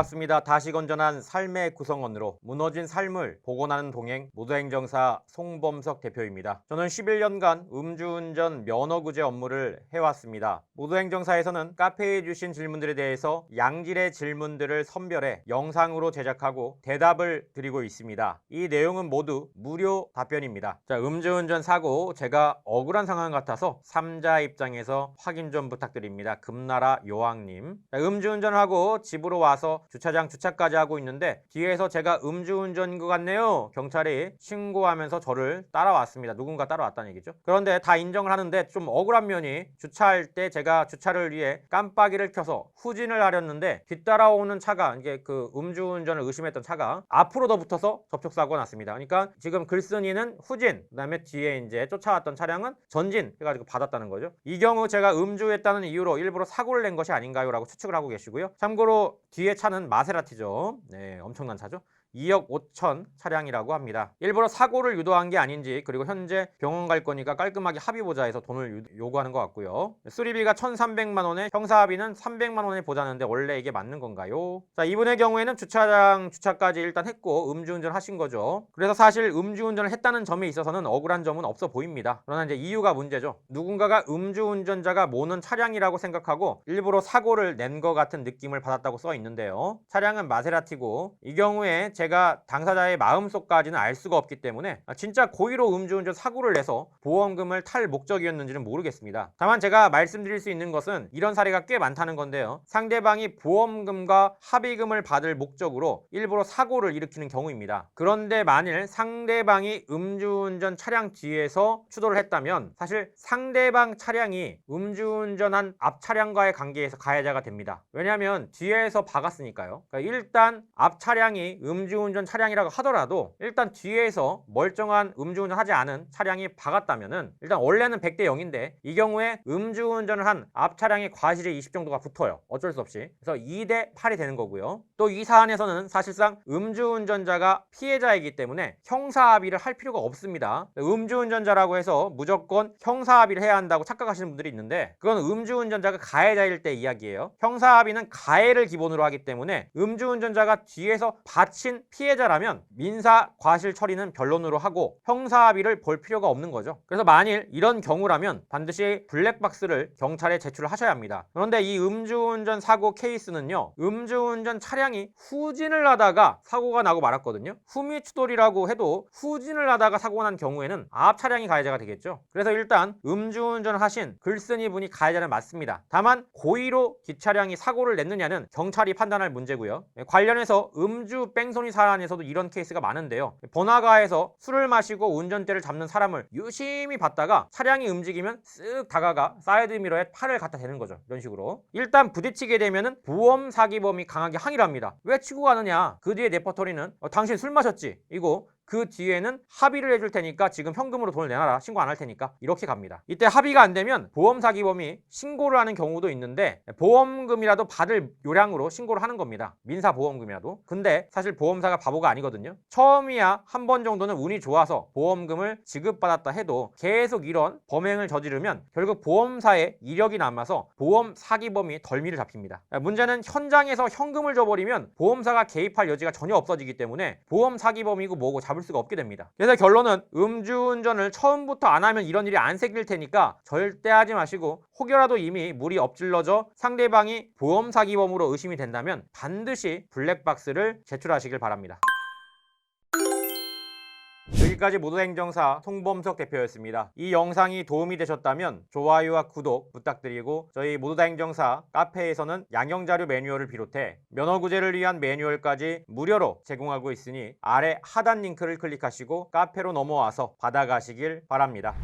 반갑습니다. 다시 건전한 삶의 구성원으로 무너진 삶을 복원하는 동행 모두행정사 송범석 대표입니다. 저는 11년간 음주운전 면허 구제 업무를 해왔습니다. 모두행정사에서는 카페에 주신 질문들에 대해서 양질의 질문들을 선별해 영상으로 제작하고 대답을 드리고 있습니다. 이 내용은 모두 무료 답변입니다. 자, 음주운전 사고 제가 억울한 상황 같아서 3자 입장에서 확인 좀 부탁드립니다. 금나라 요왕님. 자, 음주운전을 하고 집으로 와서 주차장 주차까지 하고 있는데 뒤에서 제가 음주운전인 것 같네요. 경찰이 신고하면서 저를 따라왔습니다. 누군가 따라왔다는 얘기죠. 그런데 다 인정을 하는데 좀 억울한 면이 주차할 때 제가 주차를 위해 깜빡이를 켜서 후진을 하렸는데 뒤따라오는 차가 이게 그 음주운전을 의심했던 차가 앞으로 더 붙어서 접촉사고가 났습니다. 그러니까 지금 글쓴이는 후진, 그다음에 뒤에 이제 쫓아왔던 차량은 전진 해가지고 받았다는 거죠. 이 경우 제가 음주했다는 이유로 일부러 사고를 낸 것이 아닌가요라고 추측을 하고 계시고요. 참고로 뒤에 차는 마세라티죠. 네, 엄청난 차죠. 2억 5천 차량이라고 합니다. 일부러 사고를 유도한 게 아닌지 그리고 현재 병원 갈 거니까 깔끔하게 합의 보자 해서 돈을 유- 요구하는 것 같고요. 수리비가 1,300만 원에 형사합의는 300만 원에 보자는데 원래 이게 맞는 건가요? 자 이분의 경우에는 주차장 주차까지 일단 했고 음주운전 하신 거죠. 그래서 사실 음주운전을 했다는 점에 있어서는 억울한 점은 없어 보입니다. 그러나 이제 이유가 문제죠. 누군가가 음주운전자가 모는 차량이라고 생각하고 일부러 사고를 낸 것 같은 느낌을 받았다고 써 있는데요. 차량은 마세라티고 이 경우에 제가 당사자의 마음속까지는 알 수가 없기 때문에 아, 진짜 고의로 음주운전 사고를 내서 보험금을 탈 목적이었는지는 모르겠습니다. 다만 제가 말씀드릴 수 있는 것은 이런 사례가 꽤 많다는 건데요. 상대방이 보험금과 합의금을 받을 목적으로 일부러 사고를 일으키는 경우입니다. 그런데 만일 상대방이 음주운전 차량 뒤에서 추돌을 했다면 사실 상대방 차량이 음주운전한 앞 차량과의 관계에서 가해자가 됩니다. 왜냐하면 뒤에서 박았으니까요. 그러니까 일단 앞 차량이 음주 운전 차량이라고 하더라도 일단 뒤에서 멀쩡한 음주운전 하지 않은 차량이 박았다면은 일단 원래는 100대 0인데 이 경우에 음주운전을 한 앞 차량의 과실의 20 정도가 붙어요. 어쩔 수 없이. 그래서 2대 8이 되는 거고요. 또 이 사안에서는 사실상 음주운전자가 피해자이기 때문에 형사합의를 할 필요가 없습니다. 음주운전자라고 해서 무조건 형사합의를 해야 한다고 착각하시는 분들이 있는데 그건 음주운전자가 가해자일 때 이야기예요. 형사합의는 가해를 기본으로 하기 때문에 음주운전자가 뒤에서 바친 피해자라면 민사 과실 처리는 변론으로 하고 형사 합의를 볼 필요가 없는 거죠. 그래서 만일 이런 경우라면 반드시 블랙박스를 경찰에 제출을 하셔야 합니다. 그런데 이 음주운전 사고 케이스는요. 음주운전 차량이 후진을 하다가 사고가 나고 말았거든요. 후미 추돌이라고 해도 후진을 하다가 사고가 난 경우에는 앞 차량이 가해자가 되겠죠. 그래서 일단 음주운전을 하신 글쓴이 분이 가해자는 맞습니다. 다만 고의로 뒷차량이 사고를 냈느냐는 경찰이 판단할 문제고요. 예, 관련해서 음주 뺑소니 사안에서도 이런 케이스가 많은데요. 번화가에서 술을 마시고 운전대를 잡는 사람을 유심히 봤다가 차량이 움직이면 쓱 다가가 사이드미러에 팔을 갖다 대는 거죠. 이런 식으로. 일단 부딪히게 되면은 보험 사기범이 강하게 항의를 합니다. 왜 치고 가느냐? 그 뒤에 레퍼토리는 어, 당신 술 마셨지? 이거 그 뒤에는 합의를 해줄 테니까 지금 현금으로 돈을 내놔라. 신고 안 할 테니까. 이렇게 갑니다. 이때 합의가 안 되면 보험 사기범이 신고를 하는 경우도 있는데 보험금이라도 받을 요량으로 신고를 하는 겁니다. 민사 보험금이라도. 근데 사실 보험사가 바보가 아니거든요. 처음이야 한 번 정도는 운이 좋아서 보험금을 지급받았다 해도 계속 이런 범행을 저지르면 결국 보험사에 이력이 남아서 보험 사기범이 덜미를 잡힙니다. 문제는 현장에서 현금을 줘버리면 보험사가 개입할 여지가 전혀 없어지기 때문에 보험 사기범이고 뭐고 잡을 수가 없게 됩니다. 그래서 결론은 음주운전을 처음부터 안 하면 이런 일이 안 생길 테니까 절대 하지 마시고 혹여라도 이미 물이 엎질러져 상대방이 보험 사기범으로 의심이 된다면 반드시 블랙박스를 제출하시길 바랍니다. 여기까지 모두행정사 송범석 대표였습니다. 이 영상이 도움이 되셨다면 좋아요와 구독 부탁드리고 저희 모두다 행정사 카페에서는 양형자료 매뉴얼을 비롯해 면허구제를 위한 매뉴얼까지 무료로 제공하고 있으니 아래 하단 링크를 클릭하시고 카페로 넘어와서 받아가시길 바랍니다.